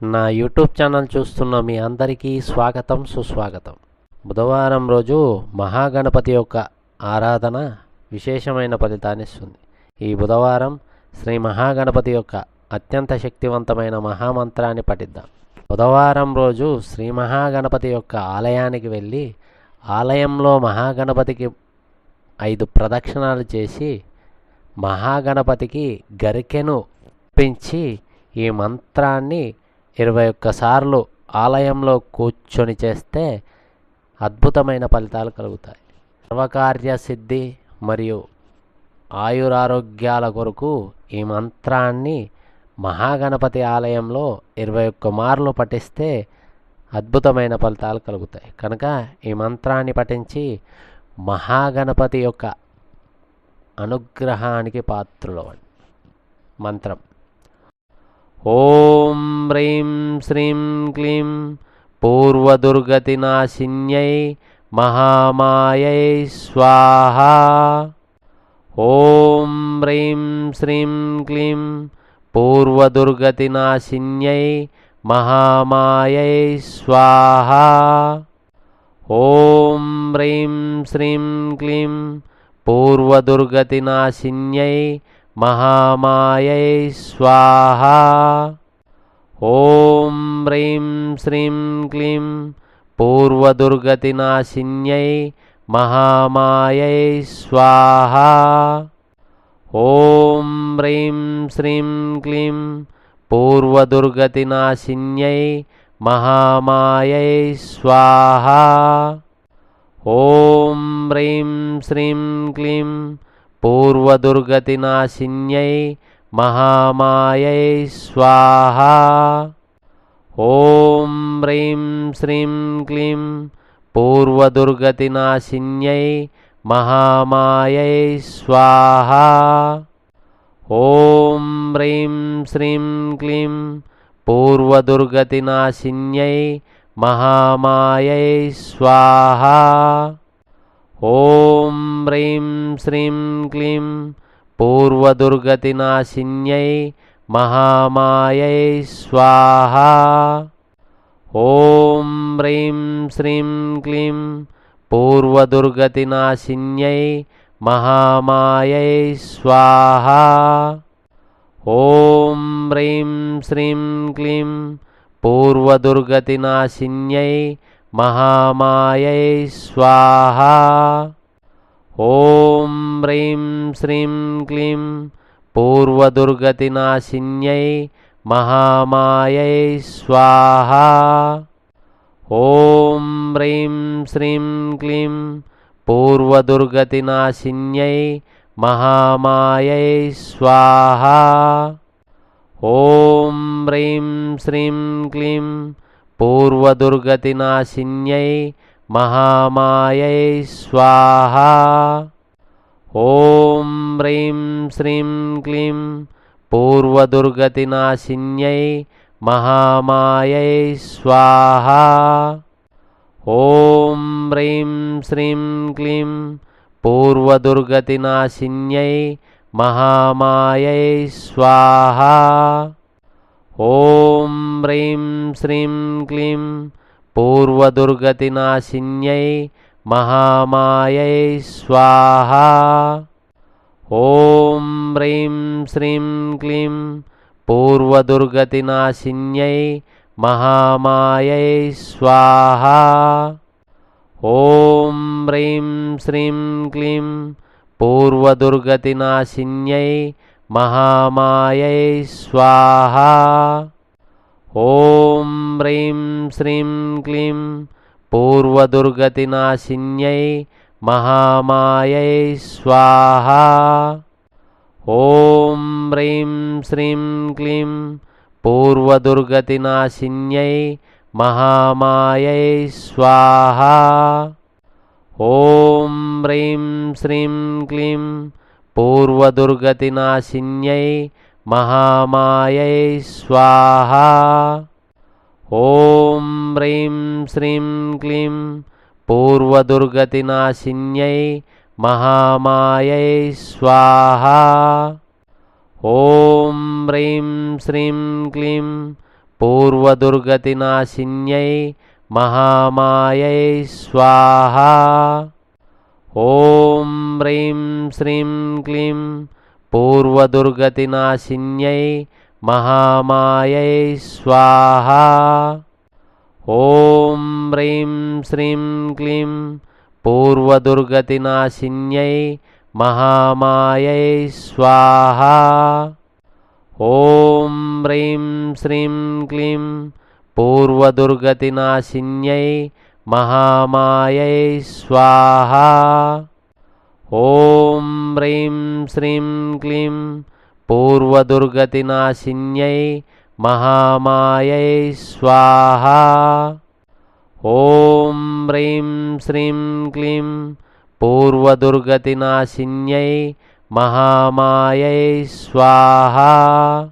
నా YouTube channel చూస్తున్న మీ అందరికీ స్వాగతం సుస్వాగతం. బుధవారం రోజు మహాగణపతి యొక్క ఆరాధన విశేషమైన ఫలితాన్ని ఇస్తుంది. ఈ బుధవారం శ్రీ మహాగణపతి యొక్క అత్యంత శక్తివంతమైన మహామంత్రాన్ని పఠిద్దాం. బుధవారం రోజు శ్రీ మహాగణపతి యొక్క ఆలయానికి వెళ్ళి ఆలయంలో మహాగణపతికి ఐదు ప్రదక్షిణాలు చేసి మహాగణపతికి గరికెను పెంచి ఈ మంత్రాన్ని ఇరవై ఒక్కసార్లు ఆలయంలో కూర్చొని చేస్తే అద్భుతమైన ఫలితాలు కలుగుతాయి. సర్వకార్య సిద్ధి మరియు ఆయురారోగ్యాల కొరకు ఈ మంత్రాన్ని మహాగణపతి ఆలయంలో ఇరవై ఒక్క మార్లు పఠిస్తే అద్భుతమైన ఫలితాలు కలుగుతాయి. కనుక ఈ మంత్రాన్ని పఠించి మహాగణపతి యొక్క అనుగ్రహానికి పాత్రులవండి మంత్రం. ॐ ह्रीं श्रीं क्लीं पूर्वदुर्गतिनाशिन्यै महामायै स्वाहा। ॐ ह्रीं श्रीं क्लीं पूर्वदुर्गतिनाशिन्यै महामायै स्वाहा। ॐ ह्रीं श्रीं क्लीं पूर्वदुर्गतिनाशिन्यै మహామాయై స్వాహ. ఓం హ్రీం శ్రీం క్లీం పూర్వదుర్గతినాశిన్యై మహామాయై స్వాహ. ఓం హ్రీం శ్రీం క్లీం పూర్వదుర్గతినాశిన్యై మహామాయై స్వాహ. ఓం హ్రీం శ్రీం క్లీం పూర్వదుర్గతినాశిన్యై మహామాయై స్వాహ ఓం హ్రీం శ్రీం క్లీం పూర్వదుర్గతినాశిన్యై మహామాయై స్వాహ ఓం హ్రీం శ్రీం క్లీం పూర్వదుర్గతినాశిన్యై మహామాయై స్వాహ ఓం హ్రీం శ్రీం క్లీం పూర్వదుర్గతినాశిన్యై మహామాయై స్వాహ. ఓం హ్రీం శ్రీం క్లీం పూర్వదుర్గతినాశిన్యై మహామాయై స్వాహ. ఓం హ్రీం శ్రీం క్లీం పూర్వదుర్గతినాశిన్యై మహామాయై స్వాహ. ఓం హ్రీం శ్రీం క్లీం పూర్వదుర్గతినాశిన్యై మహామాయై స్వాహ. ఓం హ్రీం శ్రీం క్లీం పూర్వదుర్గతినాశిన్యై మహామాయై స్వాహ. ఓం హ్రీం శ్రీం క్లీం పూర్వదుర్గతినాశిన్యై మహామాయై స్వాహ ఓం హ్రీం శ్రీం క్లీం పూర్వదుర్గతినాశిన్యై మహామాయై స్వాహ ఓం హ్రీం శ్రీం క్లీం పూర్వదుర్గతినాశిన్యై మహామాయై స్వాహ ఓం హ్రీం శ్రీం క్లీం పూర్వదుర్గతినాశిన్యై మహామాయై స్వాహ. ఓం హ్రీం శ్రీం క్లీం పూర్వదుర్గతినాశిన్యై మహామాయై స్వాహ. ఓం హ్రీం శ్రీం క్లీం పూర్వదుర్గతినాశిన్యై మహామాయై స్వాహ. ఓం హ్రీం శ్రీం క్లీం పూర్వదుర్గతినాశిన్యై మహామాయై స్వాహ. ఓం హ్రీం శ్రీం క్లీం పూర్వదుర్గతినాశిన్యై మహామాయై స్వాహ. ఓం హ్రీం శ్రీం క్లీం పూర్వదుర్గతినాశిన్యై మహామాయై స్వాహ ఓం హ్రీం శ్రీం క్లీం పూర్వదుర్గతినాశిన్యై మహామాయై స్వాహ ఓం హ్రీం శ్రీం క్లీం పూర్వదుర్గతినాశిన్యై మహామాయై స్వాహ ॐ ह्रीं श्रीं क्लीं पूर्वदुर्गतिनाशिन्यै महामायै स्वाहा। ॐ ह्रीं श्रीं क्लीं पूर्वदुर्गतिनाशिन्यै महामायै स्वाहा। ॐ ह्रीं श्रीं क्लीं पूर्वदुर्गतिनाशिन्यै మహామాయై స్వాహా. ఓం హ్రీం శ్రీం క్లీం పూర్వదుర్గతినాశిన్యై మహామాయై స్వాహా. ఓం హ్రీం శ్రీం క్లీం పూర్వదుర్గతినాశిన్యై మహామాయై స్వాహా.